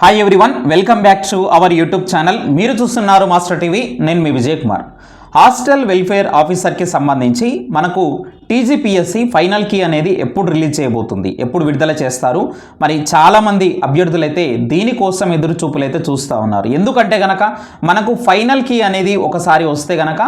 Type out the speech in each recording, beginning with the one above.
Hi everyone welcome back to our YouTube channel మీరు చూస్తున్నారు master TV నేను మీ విజయ్ కుమార్ హాస్టల్ వెల్ఫేర్ ఆఫీసర్కి సంబంధించి మనకు టీజీపీఎస్సీ ఫైనల్ కీ అనేది ఎప్పుడు రిలీజ్ చేయబోతుంది? ఎప్పుడు విడుదల చేస్తారు? మరి చాలామంది అభ్యర్థులైతే దీనికోసం ఎదురు చూపులు అయితే చూస్తూ ఉన్నారు. ఎందుకంటే గనక మనకు ఫైనల్ కీ అనేది ఒకసారి వస్తే గనక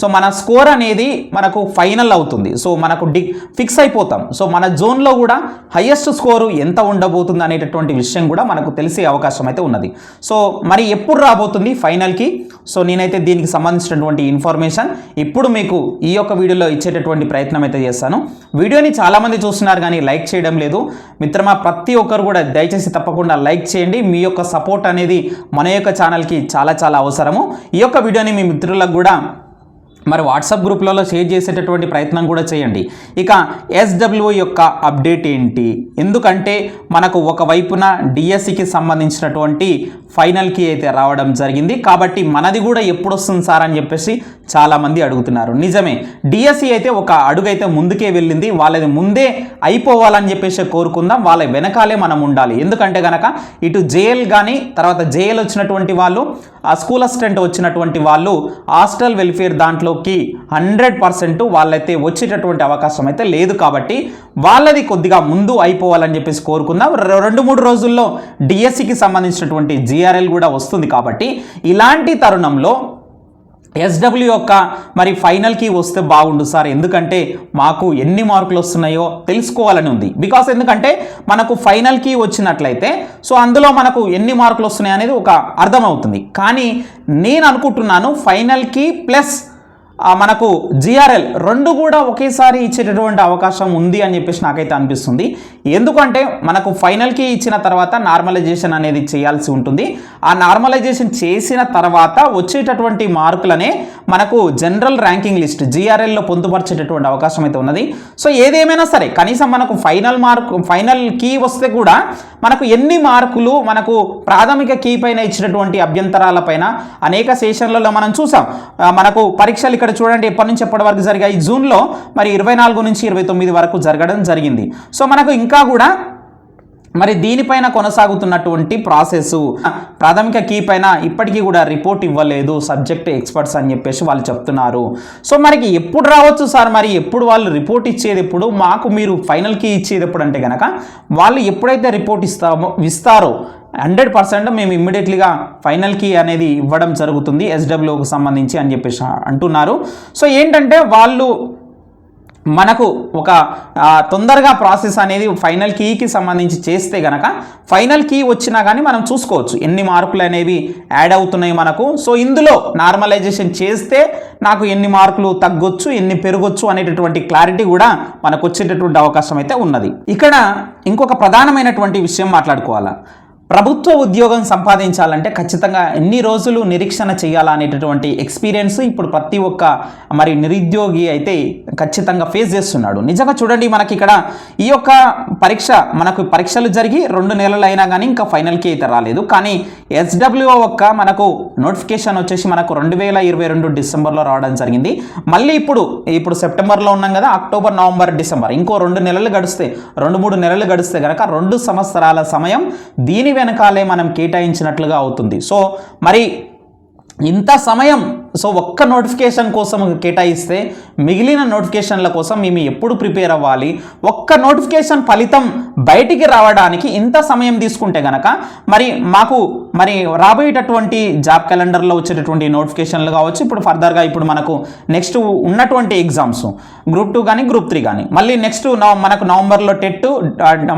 సో మన స్కోర్ అనేది మనకు ఫైనల్ అవుతుంది. సో మనకు డి ఫిక్స్ అయిపోతాం. సో మన జోన్లో కూడా హయ్యెస్ట్ స్కోరు ఎంత ఉండబోతుంది అనేటటువంటి విషయం కూడా మనకు తెలిసే అవకాశం అయితే ఉన్నది. సో మరి ఎప్పుడు రాబోతుంది ఫైనల్కి సో నేనైతే దీనికి సంబంధించినటువంటి ఇన్ఫర్మేషన్ ఇప్పుడు మీకు ఈ యొక్క వీడియోలో ఇచ్చేటటువంటి ప్రయత్నం అయితే చేస్తాను. వీడియోని చాలామంది చూస్తున్నారు కానీ లైక్ చేయడం లేదు. మిత్రమా ప్రతి ఒక్కరు కూడా దయచేసి తప్పకుండా లైక్ చేయండి. మీ యొక్క సపోర్ట్ అనేది మన యొక్క ఛానల్కి చాలా చాలా అవసరము. ఈ యొక్క వీడియోని మీ మిత్రులకు కూడా మరి వాట్సాప్ గ్రూప్లలో షేర్ చేసేటటువంటి ప్రయత్నం కూడా చేయండి. ఇక ఎస్డబ్ల్యూ యొక్క అప్డేట్ ఏంటి? ఎందుకంటే మనకు ఒకవైపున డిఎస్సికి సంబంధించినటువంటి ఫైనల్కి అయితే రావడం జరిగింది. కాబట్టి మనది కూడా ఎప్పుడు వస్తుంది సార్ అని చెప్పేసి చాలామంది అడుగుతున్నారు. నిజమే డిఎస్సి అయితే ఒక అడుగు అయితే ముందుకే వెళ్ళింది. వాళ్ళది ముందే అయిపోవాలని చెప్పేసి కోరుకుందాం. వాళ్ళ వెనకాలే మనం ఉండాలి. ఎందుకంటే గనక ఇటు జేఎల్ కానీ తర్వాత జేఎల్ వచ్చినటువంటి వాళ్ళు ఆ స్కూల్ అసిస్టెంట్ వచ్చినటువంటి వాళ్ళు హాస్టల్ వెల్ఫేర్ దాంట్లో దాంట్లోకి హండ్రెడ్ పర్సెంట్ వాళ్ళైతే వచ్చేటటువంటి అవకాశం అయితే లేదు కాబట్టి వాళ్ళది కొద్దిగా ముందు అయిపోవాలని చెప్పేసి కోరుకుందాం. రెండు మూడు రోజుల్లో డిఎస్సికి సంబంధించినటువంటి జిఆర్ఎల్ కూడా వస్తుంది కాబట్టి ఇలాంటి తరుణంలో ఎస్డబ్ల్యూ యొక్క మరి ఫైనల్కి వస్తే బాగుండు సార్. ఎందుకంటే మాకు ఎన్ని మార్కులు వస్తున్నాయో తెలుసుకోవాలని ఉంది. బికాస్ ఎందుకంటే మనకు ఫైనల్కి వచ్చినట్లయితే సో అందులో మనకు ఎన్ని మార్కులు వస్తున్నాయి అనేది ఒక అర్థమవుతుంది. కానీ నేను అనుకుంటున్నాను ఫైనల్కి ప్లస్ మనకు జిఆర్ఎల్ రెండు కూడా ఒకేసారి ఇచ్చేటటువంటి అవకాశం ఉంది అని చెప్పేసి నాకైతే అనిపిస్తుంది. ఎందుకంటే మనకు ఫైనల్కి ఇచ్చిన తర్వాత నార్మలైజేషన్ అనేది చేయాల్సి ఉంటుంది. ఆ నార్మలైజేషన్ చేసిన తర్వాత వచ్చేటటువంటి మార్కులనే మనకు జనరల్ ర్యాంకింగ్ లిస్ట్ జిఆర్ఎల్లో పొందుపరిచేటటువంటి అవకాశం అయితే ఉన్నది. సో ఏదేమైనా సరే కనీసం మనకు ఫైనల్ మార్క్ ఫైనల్ కీ వస్తే కూడా మనకు ఎన్ని మార్కులు మనకు ప్రాథమిక కీ పైన ఇచ్చినటువంటి అభ్యంతరాల పైన అనేక సెషన్లలో మనం చూసాం. మనకు పరీక్షలు ఇక్కడ చూడండి ఎప్పటి నుంచి ఎప్పటి వరకు జరిగాయి? జూన్లో మరి ఇరవై నాలుగు నుంచి ఇరవై తొమ్మిది వరకు జరగడం జరిగింది. సో మనకు ఇంకా కూడా మరి దీనిపైన కొనసాగుతున్నటువంటి ప్రాసెస్ ప్రాథమిక కీ పైన ఇప్పటికీ కూడా రిపోర్ట్ ఇవ్వలేదు సబ్జెక్ట్ ఎక్స్పర్ట్స్ అని చెప్పేసి వాళ్ళు చెప్తున్నారు. సో మనకి ఎప్పుడు రావచ్చు సార్? మరి ఎప్పుడు వాళ్ళు రిపోర్ట్ ఇచ్చేది ఎప్పుడు? మాకు మీరు ఫైనల్ కీ ఇచ్చేది ఎప్పుడు అంటే కనుక వాళ్ళు ఎప్పుడైతే రిపోర్ట్ ఇస్తామో ఇస్తారో హండ్రెడ్ పర్సెంట్ మేము ఇమ్మీడియట్లీగా ఫైనల్ కీ అనేది ఇవ్వడం జరుగుతుంది ఎస్డబ్ల్యూకి సంబంధించి అని చెప్పేసి అంటున్నారు. సో ఏంటంటే వాళ్ళు మనకు ఒక తొందరగా ప్రాసెస్ అనేది ఫైనల్ కీకి సంబంధించి చేస్తే గనక ఫైనల్ కీ వచ్చినా కానీ మనం చూసుకోవచ్చు ఎన్ని మార్కులు అనేవి యాడ్ అవుతున్నాయి మనకు. సో ఇందులో నార్మలైజేషన్ చేస్తే నాకు ఎన్ని మార్కులు తగ్గొచ్చు ఎన్ని పెరగొచ్చు అనేటటువంటి క్లారిటీ కూడా మనకు వచ్చేటటువంటి అవకాశం అయితే ఉన్నది. ఇక్కడ ఇంకొక ప్రధానమైనటువంటి విషయం మాట్లాడుకోవాలా. ప్రభుత్వ ఉద్యోగం సంపాదించాలంటే ఖచ్చితంగా ఎన్ని రోజులు నిరీక్షణ చేయాలా అనేటటువంటి ఎక్స్పీరియన్స్ ఇప్పుడు ప్రతి ఒక్క మరి నిరుద్యోగి అయితే ఖచ్చితంగా ఫేస్ చేస్తున్నాడు. నిజంగా చూడండి మనకి ఇక్కడ ఈ యొక్క పరీక్ష మనకు పరీక్షలు జరిగి రెండు నెలలు అయినా కానీ ఇంకా ఫైనల్కి అయితే రాలేదు. కానీ ఎస్డబ్ల్యూఓ ఒక్క మనకు నోటిఫికేషన్ వచ్చేసి మనకు రెండు వేల ఇరవై రెండు డిసెంబర్లో రావడం జరిగింది. మళ్ళీ ఇప్పుడు ఇప్పుడు సెప్టెంబర్లో ఉన్నాం కదా అక్టోబర్ నవంబర్ డిసెంబర్. ఇంకో రెండు నెలలు గడిస్తే రెండు మూడు నెలలు గడిస్తే కనుక రెండు సంవత్సరాల సమయం దీని వెనకాలే మనం కేటాయించినట్లుగా అవుతుంది. సో మరి ఇంత సమయం సో ఒక్క నోటిఫికేషన్ కోసం కేటాయిస్తే మిగిలిన నోటిఫికేషన్ల కోసం మేము ఎప్పుడు ప్రిపేర్ అవ్వాలి? ఒక్క నోటిఫికేషన్ ఫలితం బయటికి రావడానికి ఇంత సమయం తీసుకుంటే గనక మరి మాకు మరి రాబోయేటటువంటి జాబ్ క్యాలెండర్లో వచ్చేటటువంటి నోటిఫికేషన్లు కావచ్చు ఇప్పుడు ఫర్దర్గా ఇప్పుడు మనకు నెక్స్ట్ ఉన్నటువంటి ఎగ్జామ్స్ గ్రూప్ టూ కానీ గ్రూప్ త్రీ కానీ మళ్ళీ నెక్స్ట్ మనకు నవంబర్లో టెట్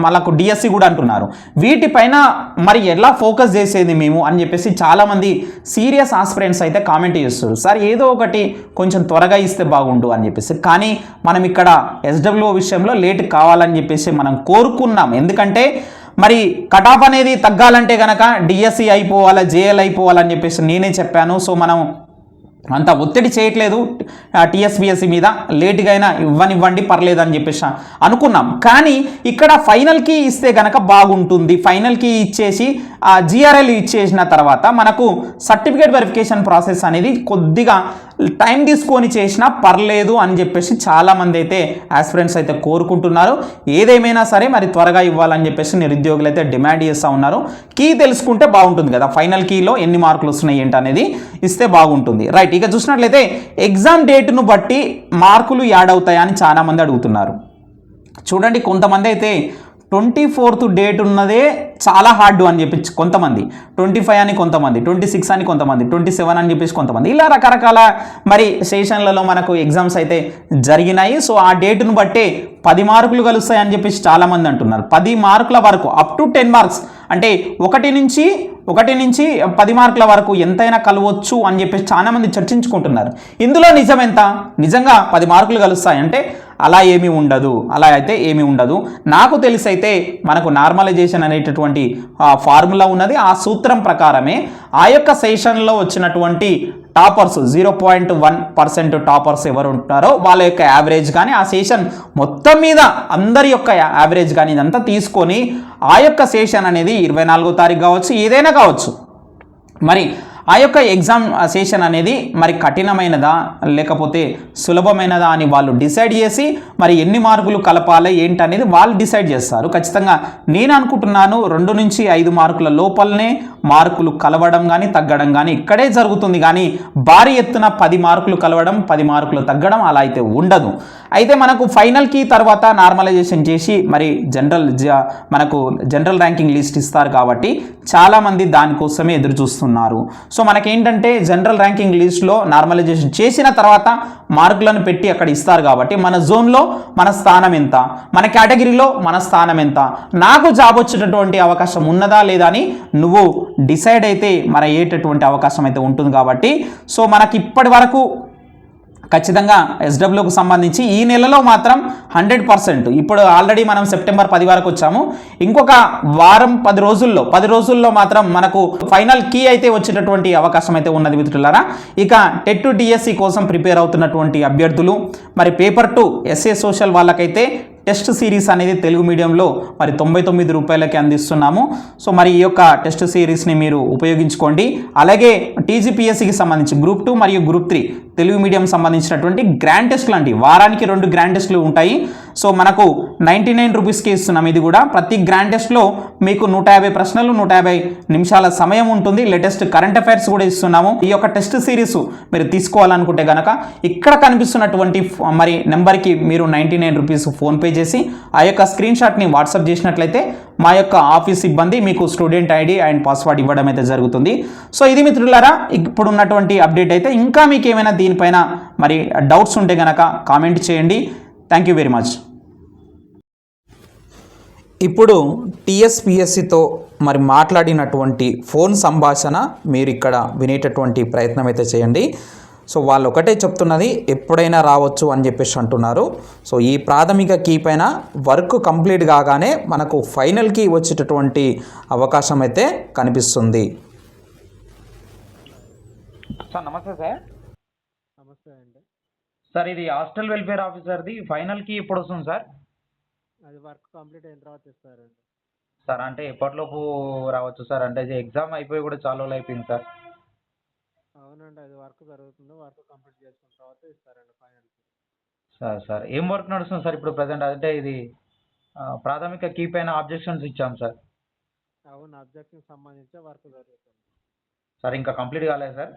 మనకు డిఎస్సి కూడా అంటున్నారు. వీటిపైన మరి ఎలా ఫోకస్ చేసేది మేము అని చెప్పేసి చాలామంది సీరియస్ ఆస్పిరెంట్స్ అయితే కామెంట్ చేస్తారు సార్ ఏదో ఒకటి కొంచెం త్వరగా ఇస్తే బాగుండు అని చెప్పేసి. కానీ మనం ఇక్కడ ఎస్డబ్ల్యూ విషయంలో లేట్ కావాలని చెప్పేసి మనం కోరుకున్నాం. ఎందుకంటే మరి కటాఫ్ అనేది తగ్గాలంటే కనుక డిఎస్సి అయిపోవాలా జేఎల్ అయిపోవాలని చెప్పేసి నేనే చెప్పాను. సో మనం అంత ఒత్తిడి చేయట్లేదు టీఎస్బిఎస్సి మీద లేటుగా అయినా ఇవ్వనివ్వండి పర్లేదు అని చెప్పేసి అనుకున్నాం. కానీ ఇక్కడ ఫైనల్కి ఇస్తే గనక బాగుంటుంది. ఫైనల్కి ఇచ్చేసి ఆ జిఆర్ఎల్ ఇచ్చేసిన తర్వాత మనకు సర్టిఫికేట్ వెరిఫికేషన్ ప్రాసెస్ అనేది కొద్దిగా టైం తీసుకొని చేసినా పర్లేదు అని చెప్పేసి చాలామంది అయితే ఆస్పిరెంట్స్ అయితే కోరుకుంటున్నారు. ఏదేమైనా సరే మరి త్వరగా ఇవ్వాలని చెప్పేసి నిరుద్యోగులు అయితే డిమాండ్ చేస్తూ ఉన్నారు. కీ తెలుసుకుంటే బాగుంటుంది కదా. ఫైనల్ కీలో ఎన్ని మార్కులు వస్తున్నాయి ఏంటి అనేది ఇస్తే బాగుంటుంది. రైట్ ఇక చూసినట్లయితే ఎగ్జామ్ డేట్ను బట్టి మార్కులు యాడ్ అవుతాయని చాలామంది అడుగుతున్నారు. చూడండి కొంతమంది అయితే ట్వంటీ ఫోర్త్ డేట్ ఉన్నదే చాలా హార్డ్ అని చెప్పి కొంతమంది. ట్వంటీ ఫైవ్ అని కొంతమంది ట్వంటీ సిక్స్ అని కొంతమంది ట్వంటీ సెవెన్ అని చెప్పేసి కొంతమంది. ఇలా రకరకాల మరి సెషన్లలో మనకు ఎగ్జామ్స్ అయితే జరిగినాయి. సో ఆ డేటును బట్టే పది మార్కులు కలుస్తాయి అని చెప్పేసి చాలామంది అంటున్నారు. పది మార్కుల వరకు అప్ టు టెన్ మార్క్స్ అంటే ఒకటి నుంచి ఒకటి నుంచి పది మార్కుల వరకు ఎంతైనా కలవచ్చు అని చెప్పేసి చాలామంది చర్చించుకుంటున్నారు. ఇందులో నిజం ఎంత? నిజంగా పది మార్కులు కలుస్తాయి అంటే అలా ఏమీ ఉండదు. అలా అయితే ఏమీ ఉండదు. నాకు తెలిసి అయితే మనకు నార్మలైజేషన్ అనేటటువంటి ఫార్ములా ఉన్నది. ఆ సూత్రం ప్రకారమే ఆ యొక్క సెషన్లో వచ్చినటువంటి toppers zero point one percent toppers ఎవరు ఉంటారో వాళ్ళ యొక్క యావరేజ్ కానీ ఆ సెషన్ మొత్తం మీద అందరి యొక్క యావరేజ్ కానీ ఇదంతా తీసుకొని ఆ యొక్క సెషన్ అనేది ఇరవై నాలుగో తారీఖు కావచ్చు ఏదైనా కావచ్చు. మరి ఆ యొక్క ఎగ్జామ్ సెషన్ అనేది మరి కఠినమైనదా లేకపోతే సులభమైనదా అని వాళ్ళు డిసైడ్ చేసి మరి ఎన్ని మార్కులు కలపాలి ఏంటి అనేది వాళ్ళు డిసైడ్ చేస్తారు. ఖచ్చితంగా నేను అనుకుంటున్నాను రెండు నుంచి ఐదు మార్కుల లోపలనే మార్కులు కలవడం కానీ తగ్గడం కానీ ఇక్కడే జరుగుతుంది. కానీ భారీ ఎత్తున పది మార్కులు కలవడం పది మార్కులు తగ్గడం అలా అయితే ఉండదు. అయితే మనకు ఫైనల్కి తర్వాత నార్మలైజేషన్ చేసి మరి జనరల్ జ- మనకు జనరల్ ర్యాంకింగ్ లిస్ట్ ఇస్తారు కాబట్టి చాలామంది దానికోసమే ఎదురు చూస్తున్నారు. సో మనకేంటంటే జనరల్ ర్యాంకింగ్ లిస్ట్లో నార్మలైజేషన్ చేసిన తర్వాత మార్కులను పెట్టి అక్కడ ఇస్తారు కాబట్టి మన జోన్లో మన స్థానం ఎంత? మన కేటగిరీలో మన స్థానం ఎంత? నాకు జాబ్ వచ్చేటటువంటి అవకాశం ఉన్నదా లేదా అని నువ్వు డిసైడ్ అయితే మన అయ్యేటటువంటి అవకాశం అయితే ఉంటుంది కాబట్టి సో మనకి ఇప్పటి వరకు ఖచ్చితంగా ఎస్డబ్ల్యూకు సంబంధించి ఈ నెలలో మాత్రం హండ్రెడ్ పర్సెంట్. ఇప్పుడు ఆల్రెడీ మనం సెప్టెంబర్ పది వరకు వచ్చాము. ఇంకొక వారం పది రోజుల్లో పది రోజుల్లో మాత్రం మనకు ఫైనల్ కీ అయితే వచ్చేటటువంటి అవకాశం అయితే ఉన్నది మిత్రులారా. ఇక టెట్ టు డిఎస్సి కోసం ప్రిపేర్ అవుతున్నటువంటి అభ్యర్థులు మరి పేపర్ టు ఎస్ఏ సోషల్ వాళ్ళకైతే టెస్ట్ సిరీస్ అనేది తెలుగు మీడియంలో మరి తొంభై తొమ్మిది రూపాయలకి అందిస్తున్నాము. సో మరి ఈ యొక్క టెస్ట్ సిరీస్ని మీరు ఉపయోగించుకోండి. అలాగే టీజీపీఎస్సికి సంబంధించి గ్రూప్ టూ మరియు గ్రూప్ త్రీ తెలుగు మీడియం సంబంధించినటువంటి గ్రాండ్ టెస్ట్లు లాంటి వారానికి రెండు గ్రాండ్ టెస్ట్లు ఉంటాయి. సో మనకు నైంటీ నైన్ రూపీస్కి ఇస్తున్నాం ఇది కూడా. ప్రతి గ్రాండ్ టెస్ట్లో మీకు నూట యాభై ప్రశ్నలు నూట యాభై నిమిషాల సమయం ఉంటుంది. లేటెస్ట్ కరెంట్ అఫైర్స్ కూడా ఇస్తున్నాము. ఈ యొక్క టెస్ట్ సిరీస్ మీరు తీసుకోవాలనుకుంటే కనుక ఇక్కడ కనిపిస్తున్నటువంటి మరి నెంబర్కి మీరు నైంటీ నైన్ రూపీస్ ఫోన్పే చేసి ఆ యొక్క స్క్రీన్ షాట్ని వాట్సాప్ చేసినట్లయితే మా యొక్క ఆఫీస్ సిబ్బంది మీకు స్టూడెంట్ ఐడి అండ్ పాస్వర్డ్ ఇవ్వడం అయితే జరుగుతుంది. సో ఇది మిత్రులారా ఇప్పుడు ఉన్నటువంటి అప్డేట్ అయితే ఇంకా మీకు ఏమైనా దీనిపైన మరి డౌట్స్ ఉంటే కనుక కామెంట్ చేయండి. థ్యాంక్ యూ వెరీ మచ్ ఇప్పుడు టీఎస్పిఎస్సితో మరి మాట్లాడినటువంటి ఫోన్ సంభాషణ మీరు ఇక్కడ వినేటటువంటి ప్రయత్నం అయితే చేయండి. సో వాళ్ళు ఒకటే చెప్తున్నది ఎప్పుడైనా రావచ్చు అని చెప్పేసి అంటున్నారు. సో ఈ ప్రాథమిక కీ పైన వర్క్ కంప్లీట్ కాగానే మనకు ఫైనల్ కీ వచ్చేటటువంటి అవకాశం అయితే కనిపిస్తుంది. సార్ నమస్తే సార్. నమస్తే అండి. సార్ ఇది హాస్టల్ వెల్ఫేర్ ఆఫీసర్ది. ఫైనల్ కీ ఎప్పుడు వస్తుంది సార్? అది వర్క్ కంప్లీట్ అయిన తర్వాత ఇస్తారండి. సార్ అంటే ఎప్పటిలోపు రావచ్చు సార్? అంటే ఎగ్జామ్ అయిపోయి కూడా చాలా రోజులు అయిపోయింది సార్. అవునండి అది వర్క్ జరుగుతుంది. వర్క్ కంప్లీట్ చేసుకున్న తర్వాత ఇస్తారండి ఫైనల్ సార్ సార్ ఏం వర్క్ నడుస్తుంది సార్ ఇప్పుడు ప్రజెంట్? అంటే ఇది ప్రాథమిక కీ పైన ఆబ్జెక్షన్స్ ఇచ్చాం సార్. అవును అబ్జెక్షన్ సంబంధించి వర్క్ జరుగుతుంది. సార్ ఇంకా కంప్లీట్ కాలేదు సార్?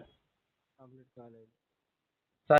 కంప్లీట్ కాలేదు.